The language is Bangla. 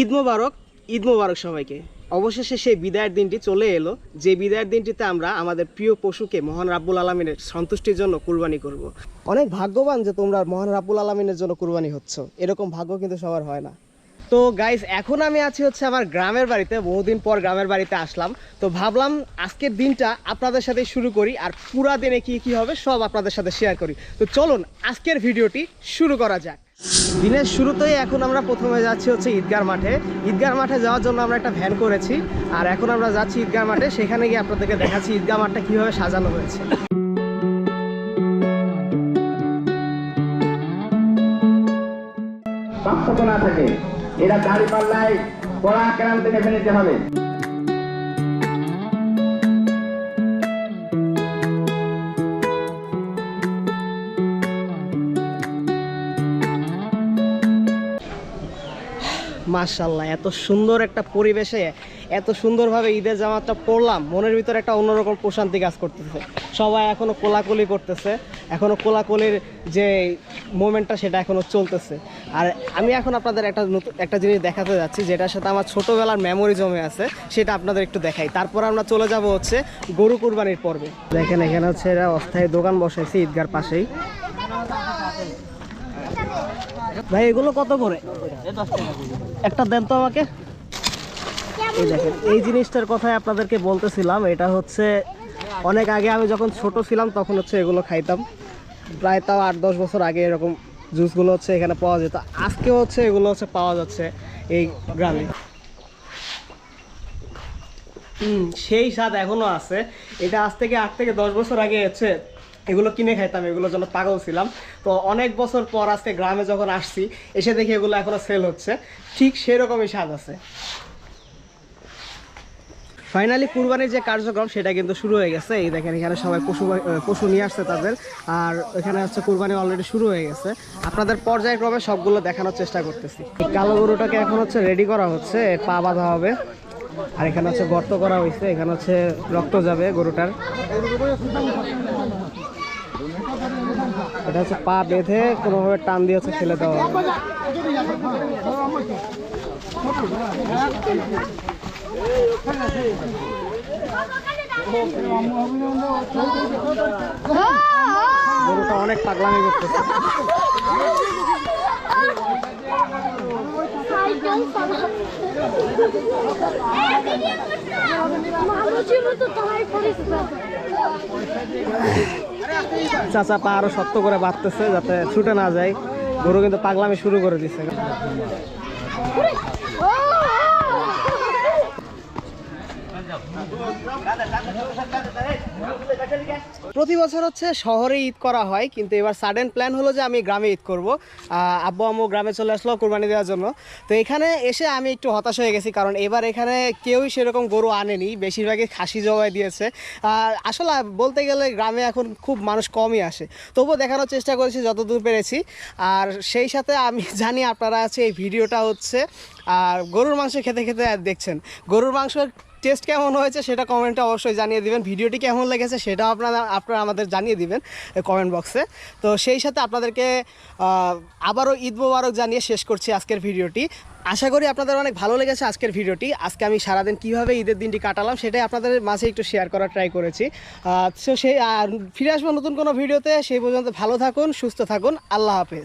ঈদ মোবারক ঈদ মোবারক সবাইকে। অবশেষে সেই বিদায়ের দিনটি চলে এলো, যে বিদায়ের দিনটিতে আমরা আমাদের প্রিয় পশুকে মহান রাব্বুল আলমিনের সন্তুষ্টির জন্য কুরবানি করব। অনেক ভাগ্যবান যে তোমরা মহান রাব্বুল আলমিনের জন্য কুরবানি হচ্ছ। এরকম ভাগ্য কিন্তু সবার হয় না। তো গাইস এখন আমি আছি হচ্ছে আমার গ্রামের বাড়িতে, বহুদিন পর গ্রামের বাড়িতে আসলাম। তো ভাবলাম আজকের দিনটা আপনাদের সাথে শুরু করি, আর পুরা দিনে কি কি হবে সব আপনাদের সাথে শেয়ার করি। তো চলুন, আজকের ভিডিওটি শুরু করা যাক। দিনের শুরুতেই এখন আমরা প্রথমে যাচ্ছি হচ্ছে ঈদগার মাঠে। ঈদগার মাঠে যাওয়ার জন্য আমরা একটা ভ্যান করেছি, আর এখন আমরা যাচ্ছি ঈদগার মাঠে। সেখানে গিয়ে আপনাদেরকে দেখাচ্ছি ঈদগাহ মাঠটা কীভাবে সাজানো হয়েছে। পার্থক্য না থাকে, এরা কড়া মেনে নিতে হবে। মার্শাল্লাহ এত সুন্দর একটা পরিবেশে, এত সুন্দরভাবে ঈদের জামাতটা পরলাম, মনের ভিতরে একটা অন্যরকম প্রশান্তি কাজ করতেছে। সবাই এখনও কোলাকুলি করতেছে, এখনও কোলাকুলির যে মোমেন্টটা সেটা এখনও চলতেছে। আর আমি এখন আপনাদের একটা নতুন, একটা জিনিস দেখাতে যাচ্ছি, যেটার সাথে আমার ছোটোবেলার মেমোরি জমে আছে, সেটা আপনাদের একটু দেখাই। তারপর আমরা চলে যাব হচ্ছে গরু কুরবানির পর্বে। দেখেন এখানে হচ্ছে এরা অস্থায়ী দোকান বসাইছে ঈদগার পাশেই। ভাই, এগুলো কত করে? একটা দেন তো আমাকে। এই দেখেন, এই জিনিসটার কথাই আপনাদেরকে বলতেছিলাম, এটা হচ্ছে অনেক আগে আমি যখন ছোট ছিলাম তখন হচ্ছে এগুলো খাইতাম। প্রায় তাও আট, দশ বছর আগে এরকম জুসগুলো হচ্ছে এখানে পাওয়া যেত। আজকে হচ্ছে এগুলো হচ্ছে পাওয়া যাচ্ছে এই গ্রামে। সেই স্বাদ এখনও আছে। এটা আজ থেকে আট থেকে দশ বছর আগে হচ্ছে এগুলো কিনে খাইতাম, এগুলোর জন্য পাগল ছিলাম। তো অনেক বছর পর আজকে গ্রামে যখন আসছি, এসে দেখি এগুলো এখনও সেল হচ্ছে। ঠিক সেরকমই স্বাদ আছে। ফাইনালি কুরবানির যে কার্যক্রম, সেটা কিন্তু শুরু হয়ে গেছে। এই দেখেন, এখানে সবাই পশু পশু নিয়ে আসছে তাদের। আর এখানে হচ্ছে কুরবানি অলরেডি শুরু হয়ে গেছে। আপনাদের পর্যায়ক্রমে সবগুলো দেখানোর চেষ্টা করতেছি। কালো গরুটাকে এখন হচ্ছে রেডি করা হচ্ছে, পা বাঁধা হবে। আর এখানে হচ্ছে গর্ত করা হয়েছে, এখানে হচ্ছে রক্ত যাবে গরুটার। এটা হচ্ছে পা বেঁধে কোনোভাবে টান দিয়ে হচ্ছে ফেলে দেওয়া গরুটা অনেক পাগলামি করতেছে। চাচা পা আরও শক্ত করে বাঁধতেছে যাতে ছুটে না যায়। গরু কিন্তু পাগলামি শুরু করে দিচ্ছে প্রতি বছর হচ্ছে শহরে ঈদ করা হয়, কিন্তু এবার সাডেন প্ল্যান হলো যে আমি গ্রামে ঈদ করব। আব্বু আম্মু গ্রামে চলে আসলো কোরবানি দেওয়ার জন্য। তো এখানে এসে আমি একটু হতাশ হয়ে গেছি, কারণ এবার এখানে কেউই সেরকম গরু আনেনি, বেশিরভাগই খাসি জবাই দিয়েছে। আসলে বলতে গেলে গ্রামে এখন খুব মানুষ কমই আসে। তবুও দেখানোর চেষ্টা করেছি যতদূর পেরেছি। আর সেই সাথে আমি জানি আপনারা আছে এই ভিডিওটা হচ্ছে আর গরুর মাংস খেতে খেতে দেখছেন। গরুর মাংসের টেস্ট কেমন হয়েছে সেটা কমেন্টে অবশ্যই জানিয়ে দিবেন। ভিডিওটি কেমন লেগেছে সেটাও আপনারা আপনারা আমাদের জানিয়ে দিবেন কমেন্ট বক্সে তো সেই সাথে আপনাদেরকে আবারও ঈদ মোবারক জানিয়ে শেষ করছি আজকের ভিডিওটি। আশা করি আপনাদের অনেক ভালো লেগেছে আজকের ভিডিওটি। আজকে আমি সারাদিন কীভাবে ঈদের দিনটি কাটালাম সেটাই আপনাদের মাঝে একটু শেয়ার করার ট্রাই করেছি। তো সেই ফিরে আসব নতুন কোনো ভিডিওতে। সেই পর্যন্ত ভালো থাকুন, সুস্থ থাকুন। আল্লাহ হাফেজ।